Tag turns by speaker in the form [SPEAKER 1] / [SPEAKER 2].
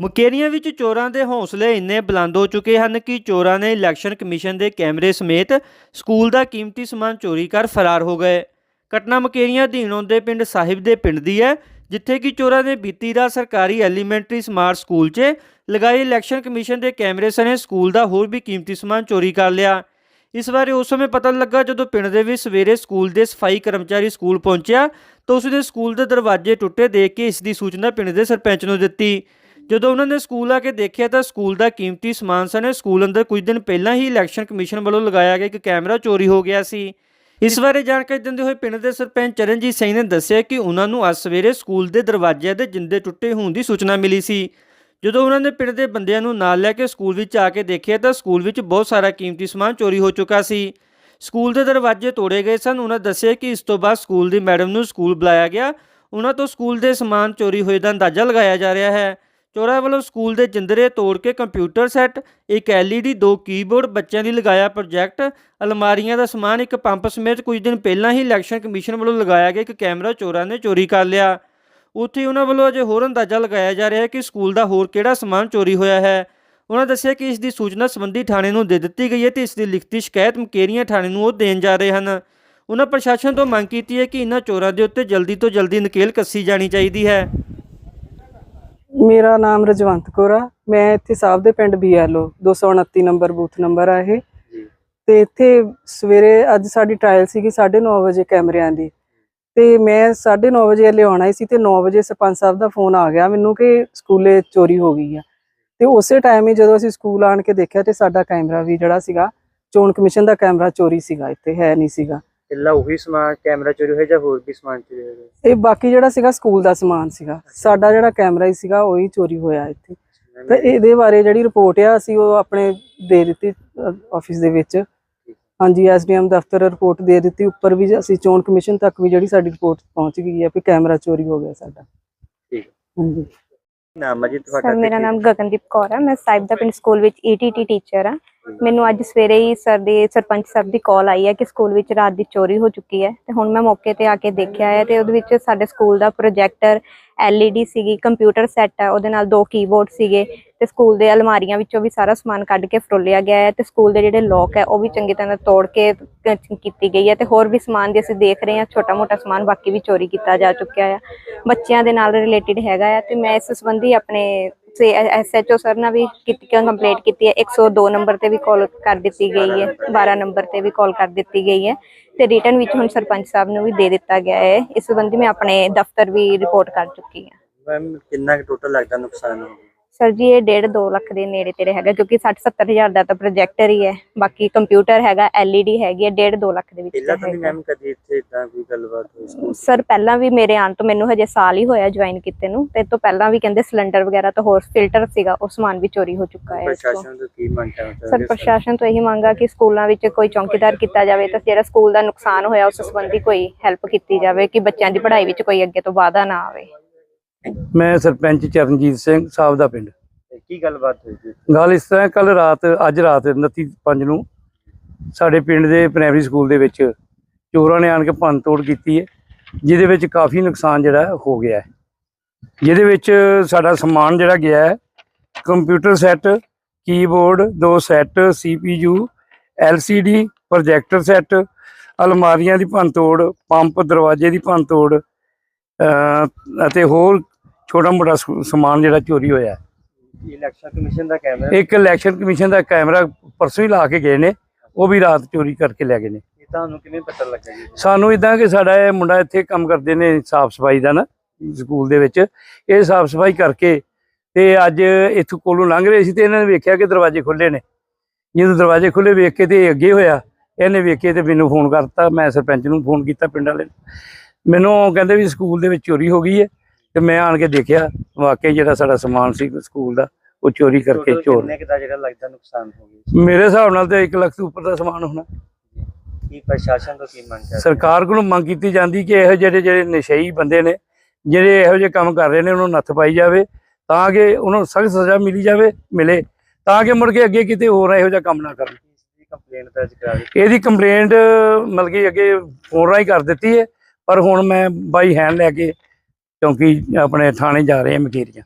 [SPEAKER 1] ਮੁਕੇਰੀਆਂ ਵਿੱਚ ਚੋਰਾਂ ਦੇ ਹੌਸਲੇ ਇੰਨੇ ਬੁਲੰਦ ਹੋ ਚੁੱਕੇ ਹਨ ਕਿ ਚੋਰਾਂ ਨੇ ਇਲੈਕਸ਼ਨ ਕਮਿਸ਼ਨ ਦੇ ਕੈਮਰੇ ਸਮੇਤ ਸਕੂਲ ਦਾ ਕੀਮਤੀ ਸਮਾਨ ਚੋਰੀ ਕਰ ਫਰਾਰ ਹੋ ਗਏ। ਘਟਨਾ ਮੁਕੇਰੀਆਂ ਅਧੀਨ ਦੇ ਪਿੰਡ ਸਾਹਿਬ ਦੇ ਪਿੰਡ ਦੀ ਹੈ, ਜਿੱਥੇ ਕਿ ਚੋਰਾਂ ਨੇ ਬੀਤੀ ਰਾਤ ਸਰਕਾਰੀ ਐਲੀਮੈਂਟਰੀ ਸਮਾਰਟ ਸਕੂਲ 'ਚ ਲਗਾਏ ਇਲੈਕਸ਼ਨ ਕਮਿਸ਼ਨ ਦੇ ਕੈਮਰੇ ਸਣੇ ਸਕੂਲ ਦਾ ਹੋਰ ਵੀ ਕੀਮਤੀ ਸਮਾਨ ਚੋਰੀ ਕਰ ਲਿਆ। ਇਸ ਬਾਰੇ ਉਸ ਸਮੇਂ ਪਤਾ ਲੱਗਾ ਜਦੋਂ ਪਿੰਡ ਦੇ ਵਿੱਚ ਸਵੇਰੇ ਸਕੂਲ ਦੇ ਸਫ਼ਾਈ ਕਰਮਚਾਰੀ ਸਕੂਲ ਪਹੁੰਚਿਆ ਤਾਂ ਉਸ ਦੇ ਸਕੂਲ ਦੇ ਦਰਵਾਜ਼ੇ ਟੁੱਟੇ ਦੇਖ ਕੇ ਇਸ ਦੀ ਸੂਚਨਾ ਪਿੰਡ ਦੇ ਸਰਪੰਚ ਨੂੰ ਦਿੱਤੀ। ਜਦੋਂ ਉਹਨਾਂ ਨੇ ਸਕੂਲ ਆ ਕੇ ਦੇਖਿਆ ਤਾਂ ਸਕੂਲ ਦਾ ਕੀਮਤੀ ਸਮਾਨ ਸਨ। ਸਕੂਲ ਅੰਦਰ ਕੁਝ ਦਿਨ ਪਹਿਲਾਂ ਹੀ ਇਲੈਕਸ਼ਨ ਕਮਿਸ਼ਨ ਵੱਲੋਂ ਲਗਾਇਆ ਗਿਆ ਇੱਕ ਕੈਮਰਾ ਚੋਰੀ ਹੋ ਗਿਆ ਸੀ। ਇਸ ਬਾਰੇ ਜਾਣਕਾਰੀ ਦਿੰਦੇ ਹੋਏ ਪਿੰਡ ਦੇ ਸਰਪੰਚ ਚਰਨਜੀਤ ਸਿੰਘ ਨੇ ਦੱਸਿਆ ਕਿ ਉਹਨਾਂ ਨੂੰ ਅੱਜ ਸਵੇਰੇ ਸਕੂਲ ਦੇ ਦਰਵਾਜ਼ਿਆਂ ਦੇ ਜਿੰਦੇ ਟੁੱਟੇ ਹੋਣ ਦੀ ਸੂਚਨਾ ਮਿਲੀ ਸੀ। ਜਦੋਂ ਉਹਨਾਂ ਨੇ ਪਿੰਡ ਦੇ ਬੰਦਿਆਂ ਨੂੰ ਨਾਲ ਲੈ ਕੇ ਸਕੂਲ ਵਿੱਚ ਆ ਕੇ ਦੇਖਿਆ ਤਾਂ ਸਕੂਲ ਵਿੱਚ ਬਹੁਤ ਸਾਰਾ ਕੀਮਤੀ ਸਮਾਨ ਚੋਰੀ ਹੋ ਚੁੱਕਾ ਸੀ। ਸਕੂਲ ਦੇ ਦਰਵਾਜ਼ੇ ਤੋੜੇ ਗਏ ਸਨ। ਉਹਨਾਂ ਦੱਸਿਆ ਕਿ ਇਸ ਤੋਂ ਬਾਅਦ ਸਕੂਲ ਦੀ ਮੈਡਮ ਨੂੰ ਸਕੂਲ ਬੁਲਾਇਆ ਗਿਆ। ਉਹਨਾਂ ਤੋਂ ਸਕੂਲ ਦੇ ਸਮਾਨ ਚੋਰੀ ਹੋਏ ਦਾ ਅੰਦਾਜ਼ਾ ਲਗਾਇਆ ਜਾ ਰਿਹਾ ਹੈ। ਚੋਰਾਂ ਵੱਲੋਂ ਸਕੂਲ ਦੇ ਜਿੰਦਰੇ ਤੋੜ ਕੇ ਕੰਪਿਊਟਰ ਸੈੱਟ, ਇੱਕ LED ਦੋ ਕੀਬੋਰਡ, ਬੱਚਿਆਂ ਦੀ ਲਗਾਇਆ ਪ੍ਰੋਜੈਕਟ, ਅਲਮਾਰੀਆਂ ਦਾ ਸਮਾਨ, ਇੱਕ ਪੰਪ ਸਮੇਤ ਕੁਝ ਦਿਨ ਪਹਿਲਾਂ ਹੀ ਇਲੈਕਸ਼ਨ ਕਮਿਸ਼ਨ ਵੱਲੋਂ ਲਗਾਇਆ ਗਿਆ ਇੱਕ ਕੈਮਰਾ ਚੋਰਾਂ ਨੇ ਚੋਰੀ ਕਰ ਲਿਆ। ਉੱਥੇ ਉਹਨਾਂ ਵੱਲੋਂ ਅਜੇ ਹੋਰ ਅੰਦਾਜ਼ਾ ਲਗਾਇਆ ਜਾ ਰਿਹਾ ਹੈ ਕਿ ਸਕੂਲ ਦਾ ਹੋਰ ਕਿਹੜਾ ਸਮਾਨ ਚੋਰੀ ਹੋਇਆ ਹੈ। ਉਹਨਾਂ ਦੱਸਿਆ ਕਿ ਇਸ ਦੀ ਸੂਚਨਾ ਸੰਬੰਧੀ ਥਾਣੇ ਨੂੰ ਦੇ ਦਿੱਤੀ ਗਈ ਹੈ ਤੇ ਇਸ ਦੀ ਲਿਖਤੀ ਸ਼ਿਕਾਇਤ ਮੁਕੇਰੀਆਂ ਥਾਣੇ ਨੂੰ ਉਹ ਦੇਣ ਜਾ ਰਹੇ ਹਨ। ਉਹਨਾਂ ਪ੍ਰਸ਼ਾਸਨ ਤੋਂ ਮੰਗ ਕੀਤੀ ਹੈ ਕਿ ਇਹਨਾਂ ਚੋਰਾਂ ਦੇ ਉੱਤੇ ਜਲਦੀ ਤੋਂ ਜਲਦੀ ਨਕੇਲ ਕੱਸੀ ਜਾਣੀ ਚਾਹੀਦੀ ਹੈ।
[SPEAKER 2] ਮੇਰਾ ਨਾਮ ਰਜਵੰਤ ਕੌਰ ਆ। ਮੈਂ ਇੱਥੇ ਸਾਹਿਬ ਦੇ ਪਿੰਡ ਬੀਐਲਓ 229 ਨੰਬਰ ਬੂਥ ਨੰਬਰ ਆ ਇਹ। ਤੇ ਇੱਥੇ ਸਵੇਰੇ ਅੱਜ ਸਾਡੀ ਟ੍ਰਾਇਲ ਸੀਗੀ 9:30 ਵਜੇ ਕੈਮਰਿਆਂ ਦੀ। ਤੇ ਮੈਂ 9:30 ਵਜੇ ਲਿਆਉਣਾ ਸੀ ਤੇ 9 ਵਜੇ ਸਰਪੰਚ ਸਾਹਿਬ ਦਾ ਫੋਨ ਆ ਗਿਆ ਮੈਨੂੰ ਕਿ ਸਕੂਲੇ ਚੋਰੀ ਹੋ ਗਈ ਆ। ਤੇ ਉਸੇ ਟਾਈਮ ਹੀ ਜਦੋਂ ਅਸੀਂ ਸਕੂਲ ਆਣ ਕੇ ਦੇਖਿਆ ਤੇ ਸਾਡਾ ਕੈਮਰਾ ਵੀ ਜਿਹੜਾ ਸੀਗਾ ਚੋਣ ਕਮਿਸ਼ਨ ਦਾ ਕੈਮਰਾ ਚੋਰੀ ਸੀਗਾ ਇੱਥੇ ਹੈ ਨਹੀਂ ਸੀਗਾ।
[SPEAKER 1] ਇਲਾ ਉਹੀ ਸਮਾਨ ਕੈਮਰਾ ਚੋਰੀ ਹੋਇਆ ਜਾਂ ਹੋਰ ਵੀ ਸਮਾਨ ਚੋਰੀ ਹੋਇਆ?
[SPEAKER 2] ਇਹ ਬਾਕੀ ਜਿਹੜਾ ਸੀਗਾ ਸਕੂਲ ਦਾ ਸਮਾਨ ਸੀਗਾ। ਸਾਡਾ ਜਿਹੜਾ ਕੈਮਰਾ ਹੀ ਸੀਗਾ ਉਹ ਚੋਰੀ ਹੋਇਆ ਇੱਥੇ। ਤੇ ਇਹਦੇ ਬਾਰੇ ਜਿਹੜੀ ਰਿਪੋਰਟ ਆ ਅਸੀਂ ਉਹ ਆਪਣੇ ਦੇ ਦਿੱਤੀ ਆਫਿਸ ਦੇ ਵਿੱਚ। ਹਾਂਜੀ ਐਸਡੀਐਮ ਦਫ਼ਤਰ ਰਿਪੋਰਟ ਦੇ ਦਿੱਤੀ। ਉੱਪਰ ਵੀ ਅਸੀਂ ਚੋਣ ਕਮਿਸ਼ਨ ਤੱਕ ਵੀ ਜਿਹੜੀ ਸਾਡੀ ਰਿਪੋਰਟ ਪਹੁੰਚ ਗਈ ਹੈ ਕਿ ਕੈਮਰਾ ਚੋਰੀ ਹੋ ਗਿਆ ਸਾਡਾ।
[SPEAKER 1] ਠੀਕ।
[SPEAKER 2] ਹਾਂਜੀ।
[SPEAKER 1] ਨਾਮ ਹੈ ਜੀ ਤੁਹਾਡਾ
[SPEAKER 3] ਮੇਰਾ ਨਾਮ ਗਗਨਦੀਪ ਕੌਰ ਹੈ ਮੈਂ ਸਾਹਿਬ ਦਾ ਪਿੰਡ ਸਕੂਲ ਵਿੱਚ ਈਟੀਟੀ ਟੀਚਰ ਹਾਂ ਮੈਨੂੰ ਅੱਜ ਸਵੇਰੇ ਹੀ ਸਰ ਦੇ, ਸਰਪੰਚ ਸਾਹਿਬ ਦੀ ਕਾਲ ਆਈ ਹੈ ਕਿ ਸਕੂਲ ਵਿੱਚ ਰਾਤ ਦੀ ਚੋਰੀ ਹੋ ਚੁੱਕੀ ਹੈ। ਤੇ ਹੁਣ ਮੈਂ ਮੌਕੇ ਤੇ ਆ ਕੇ ਦੇਖਿਆ ਹੈ ਤੇ ਉਹਦੇ ਵਿੱਚ ਸਾਡੇ ਸਕੂਲ ਦਾ ਪ੍ਰੋਜੈਕਟਰ LED ਸੀਗੀ ਕੰਪਿਊਟਰ ਸੈੱਟ ਹੈ, ਉਹਦੇ ਨਾਲ ਦੋ ਕੀਬੋਰਡ ਸੀਗੇ ਤੇ ਸਕੂਲ ਦੇ ਅਲਮਾਰੀਆਂ ਵਿੱਚੋਂ ਵੀ ਸਾਰਾ ਸਮਾਨ ਕੱਢ ਕੇ ਫਰੋਲਿਆ ਗਿਆ ਹੈ ਤੇ ਸਕੂਲ ਦੇ ਜਿਹੜੇ ਲੋਕ ਹੈ, ਉਹ ਵੀ ਚੰਗੀ ਤਰ੍ਹਾਂ ਤੋੜ ਕੇ ਕੀਤੀ ਗਈ ਹੈ ਤੇ ਹੋਰ ਵੀ ਸਮਾਨ ਦੀ ਅਸੀਂ ਦੇਖ ਰਹੇ ਹਾਂ ਛੋਟਾ ਮੋਟਾ ਸਮਾਨ ਬਾਕੀ ਵੀ ਚੋਰੀ ਕੀਤਾ ਜਾ ਚੁੱਕਿਆ ਹੈ ਬੱਚਿਆਂ ਦੇ ਨਾਲ ਰਿਲੇਟਡ ਹੈਗਾ ਹੈ ਤੇ ਮੈਂ ਇਸ ਸੰਬੰਧੀ ਆਪਣੇ ਸੇ ਐਸਐਚਓ ਸਰ ਨਾਲ ਵੀ ਕੀਤੀ ਕੰਪਲੇਂਟ ਕੀਤੀ ਹੈ। 102 ਨੰਬਰ ਤੇ ਵੀ ਕਾਲ ਕਰ ਦਿੱਤੀ ਗਈ ਹੈ। 12 ਨੰਬਰ ਤੇ ਵੀ ਕਾਲ ਕਰ ਦਿੱਤੀ ਗਈ ਹੈ। ਤੇ ਰਿਟਰਨ ਵਿੱਚ ਹੁਣ ਸਰਪੰਚ ਸਾਹਿਬ ਨੂੰ ਵੀ ਦੇ ਦਿੱਤਾ ਗਿਆ ਹੈ। ਇਸ ਸੰਬੰਧੀ ਮੈਂ ਆਪਣੇ ਦਫ਼ਤਰ ਵੀ ਰਿਪੋਰਟ ਕਰ ਚੁੱਕੀ ਹਾਂ।
[SPEAKER 1] ਮੈਮ, ਕਿੰਨਾ ਟੋਟਲ ਲੱਗਦਾ ਨੁਕਸਾਨ ਹੋ
[SPEAKER 3] ਸਰ ਜੀ ਇਹ 1.5 2 ਲੱਖ ਦੇ ਨੇੜੇ ਤੇੜੇ ਹੈਗਾ ਕਿਉਂਕਿ 60 70 ਹਜ਼ਾਰ ਦਾ ਤਾਂ ਪ੍ਰੋਜੈਕਟਰ ਹੀ ਹੈ। ਬਾਕੀ ਕੰਪਿਊਟਰ ਹੈਗਾ LED ਹੈਗੀ ਹੈ 1.5 2 ਲੱਖ ਦੇ ਵਿੱਚ
[SPEAKER 1] ਪਹਿਲਾਂ ਤਾਂ ਮੈਮ ਕਦੀ ਇੱਥੇ ਇਦਾਂ ਕੋਈ ਗੱਲਬਾਤ ਹੋਈ
[SPEAKER 3] ਸਰ ਪਹਿਲਾਂ ਵੀ ਮੇਰੇ ਆਉਣ ਤੋਂ ਮੈਨੂੰ ਹਜੇ ਸਾਲ ਹੀ ਹੋਇਆ ਜੁਆਇਨ ਕੀਤੇ ਨੂੰ ਤੇ ਤੋਂ ਪਹਿਲਾਂ ਵੀ ਕਹਿੰਦੇ ਸਿਲੰਡਰ ਵਗੈਰਾ ਤਾਂ ਹੋਰ ਫਿਲਟਰ ਸੀਗਾ ਉਹ ਸਮਾਨ ਵੀ ਚੋਰੀ ਹੋ ਚੁੱਕਾ ਹੈ।
[SPEAKER 1] ਪ੍ਰਸ਼ਾਸਨ ਤੋਂ ਕੀ ਮੰਗ ਕਰਨਾ
[SPEAKER 3] ਸਰ ਪ੍ਰਸ਼ਾਸਨ ਤੋਂ ਇਹੀ ਮੰਗਾ ਕਿ ਸਕੂਲਾਂ ਵਿੱਚ ਕੋਈ ਚੌਕੀਦਾਰ ਕੀਤਾ ਜਾਵੇ ਤਾਂ ਜਿਹੜਾ ਸਕੂਲ ਦਾ ਨੁਕਸਾਨ ਹੋਇਆ ਉਸ ਸੰਬੰਧੀ ਕੋਈ ਹੈਲਪ ਕੀਤੀ ਜਾਵੇ ਕਿ ਬੱਚਿਆਂ ਦੀ ਪੜ੍ਹਾਈ ਵਿੱਚ ਕੋਈ ਅੱਗੇ ਤੋਂ ਵਾਧਾ ਨਾ ਆਵੇ।
[SPEAKER 4] ਮੈਂ ਸਰਪੰਚ ਚਰਨਜੀਤ ਸਿੰਘ ਸਾਹਿਬ ਦਾ ਪਿੰਡ।
[SPEAKER 1] ਕੀ ਗੱਲਬਾਤ ਹੋਈ ਜੀ?
[SPEAKER 4] ਗੱਲ ਇਸ ਤਰ੍ਹਾਂ ਕੱਲ ਰਾਤ ਅੱਜ ਰਾਤ 29 ਪੰਜ ਨੂੰ ਸਾਡੇ ਪਿੰਡ ਦੇ ਪ੍ਰਾਇਮਰੀ ਸਕੂਲ ਦੇ ਵਿੱਚ ਚੋਰਾਂ ਨੇ ਆਣ ਕੇ ਭੰਨ ਤੋੜ ਕੀਤੀ ਹੈ ਜਿਹਦੇ ਵਿੱਚ ਕਾਫੀ ਨੁਕਸਾਨ ਜਿਹੜਾ ਹੈ ਗਿਆ ਹੈ। ਜਿਹਦੇ ਵਿੱਚ ਸਾਡਾ ਸਮਾਨ ਜਿਹੜਾ ਗਿਆ ਹੈ ਕੰਪਿਊਟਰ ਸੈੱਟ ਕੀਬੋਰਡ ਦੋ set CPU LCD projector set ਅਲਮਾਰੀਆਂ ਦੀ ਭੰਨ ਤੋੜ ਪੰਪ ਦਰਵਾਜ਼ੇ ਦੀ ਭੰਨ ਤੋੜ ਅਹ ਅਤੇ ਹੋਰ ਛੋਟਾ ਮੋਟਾ ਸਮਾਨ ਜਿਹੜਾ ਚੋਰੀ ਹੋਇਆ। ਹੈ।
[SPEAKER 1] ਇਲੈਕਸ਼ਨ ਕਮਿਸ਼ਨ ਦਾ ਕੈਮਰਾ
[SPEAKER 4] ਇੱਕ ਇਲੈਕਸ਼ਨ ਕਮਿਸ਼ਨ ਦਾ ਕੈਮਰਾ ਪਰਸੋਂ ਹੀ ਲਾ ਕੇ ਗਏ ਨੇ ਉਹ ਵੀ ਰਾਤ ਚੋਰੀ ਕਰਕੇ ਲੈ ਗਏ ਨੇ।
[SPEAKER 1] ਇਹ ਤੁਹਾਨੂੰ ਕਿਵੇਂ ਪਤਾ ਲੱਗਾ ਜੀ?
[SPEAKER 4] ਸਾਨੂੰ ਇਦਾਂ ਕਿ ਸਾਡਾ ਇਹ ਮੁੰਡਾ ਇੱਥੇ ਕੰਮ ਕਰਦੇ ਨੇ ਸਾਫ਼ ਸਫ਼ਾਈ ਦਾ ਨਾ ਸਕੂਲ ਦੇ ਵਿੱਚ। ਇਹ ਸਾਫ਼ ਸਫ਼ਾਈ ਕਰਕੇ ਤੇ ਅੱਜ ਇੱਥੋਂ ਕੋਲੋਂ ਲੰਘ ਰਹੇ ਸੀ ਤੇ ਇਹਨਾਂ ਨੇ ਵੇਖਿਆ ਕਿ ਦਰਵਾਜ਼ੇ ਖੁੱਲੇ ਨੇ। ਜਦੋਂ ਦਰਵਾਜ਼ੇ ਖੁੱਲੇ ਵੇਖ ਕੇ ਤੇ ਅੱਗੇ ਹੋਇਆ ਇਹਨੇ ਵੇਖੇ ਤੇ ਮੈਨੂੰ ਫੋਨ ਕਰਤਾ ਮੈਂ ਸਰਪੰਚ ਨੂੰ ਫੋਨ ਕੀਤਾ ਪਿੰਡ ਵਾਲੇ ਨੂੰ। ਮੈਨੂੰ ਕਹਿੰਦੇ ਵੀ ਸਕੂਲ ਦੇ ਵਿੱਚ ਚੋਰੀ ਹੋ ਗਈ ਹੈ। ਤੇ ਮੈਂ ਆਣ ਕੇ ਦੇਖਿਆ ਵਾਕਈ ਜਿਹੜਾ ਸਾਡਾ ਸਮਾਨ ਸੀ ਸਕੂਲ ਦਾ ਉਹ ਚੋਰੀ ਕਰਕੇ ਚੋਰ।
[SPEAKER 1] ਕਿੰਨੇ ਕੁ ਦਾ ਜਿਹੜਾ ਲੱਗਦਾ ਨੁਕਸਾਨ ਹੋ ਗਿਆ
[SPEAKER 4] ਮੇਰੇ ਹਿਸਾਬ ਨਾਲ ਤੇ 1 ਲੱਖ ਤੋਂ ਉੱਪਰ ਦਾ ਸਮਾਨ ਹੋਣਾ।
[SPEAKER 1] ਕੀ ਪ੍ਰਸ਼ਾਸਨ ਤੋਂ ਕੀ ਮੰਗ ਕਰਦੇ
[SPEAKER 4] ਸਰਕਾਰ ਕੋਲੋਂ ਮੰਗ ਕੀਤੀ ਜਾਂਦੀ ਕਿ ਇਹੋ ਜਿਹੜੇ ਜਿਹੜੇ ਨਸ਼ਈ ਬੰਦੇ ਨੇ ਜਿਹੜੇ ਇਹੋ ਜਿਹੇ ਕੰਮ ਕਰ ਰਹੇ ਨੇ ਉਹਨਾਂ ਨੂੰ ਨੱਥ ਪਾਈ ਜਾਵੇ ਤਾਂ ਕਿ ਉਹਨਾਂ ਨੂੰ ਸਖਤ ਸਜ਼ਾ ਮਿਲੀ ਜਾਵੇ ਮਿਲੇ ਤਾਂ ਕਿ ਮੁੜ ਕੇ ਅੱਗੇ ਕਿਤੇ ਹੋਰ ਇਹੋ ਜਿਹਾ ਕੰਮ ਨਾ ਕਰਨ।
[SPEAKER 1] ਕੰਪਲੇਂਟ ਦਰਜ
[SPEAKER 4] ਇਹਦੀ ਕੰਪਲੇਂਟ ਮਤਲਬ ਕਿ ਅੱਗੇ ਫੋਨ ਰਾਹੀਂ ਕਰ ਦਿੱਤੀ ਹੈ ਪਰ ਹੁਣ ਮੈਂ ਬਾਈ ਹੈਂਡ ਲੈ ਕੇ ਕਿਉਂਕਿ ਆਪਣੇ ਥਾਣੇ ਜਾ ਰਹੇ ਹਾਂ ਮਕੇਰੀਆਂ।